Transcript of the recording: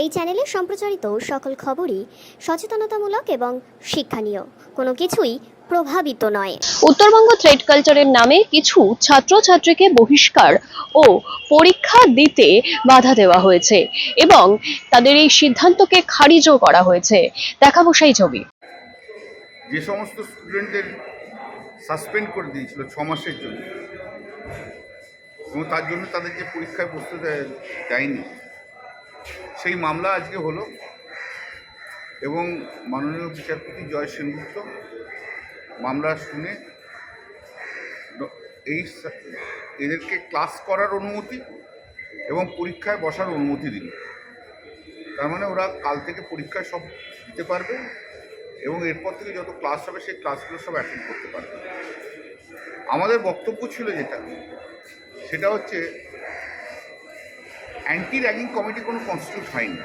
এই চ্যানেলে সম্প্রচারিত সকল খবরই সচেতনতামূলক এবং শিক্ষণীয়। কোনো কিছুই প্রভাবিত নয়। উত্তরবঙ্গ ট্রেড কালচারের নামে কিছু ছাত্রছাত্রীকে বহিষ্কার ও পরীক্ষা দিতে বাধা দেওয়া হয়েছে এবং তাদের এই সিদ্ধান্তকে খারিজও করা হয়েছে। দেখাবো সেই ছবি। যে সমস্ত স্টুডেন্টদের সাসপেন্ড করে দিয়েছিল ছ মাসের জন্য। এবং তার জন্য তাদের যে পরীক্ষায় বসতে দেয়- দেয়নি। সেই মামলা আজকে হলো এবং মাননীয় বিচারপতি জয় সেনগুপ্ত মামলা শুনে এই এদেরকে ক্লাস করার অনুমতি এবং পরীক্ষায় বসার অনুমতি দিল তার মানে ওরা কাল থেকে পরীক্ষায় সব দিতে পারবে এবং এরপর থেকে যত ক্লাস হবে সেই ক্লাসগুলো সব অ্যাটেন্ড করতে পারবে। আমাদের বক্তব্য ছিল যেটা, সেটা হচ্ছে অ্যান্টি র্যাগিং কমিটি কোনো কনস্টিটিউট হয়নি।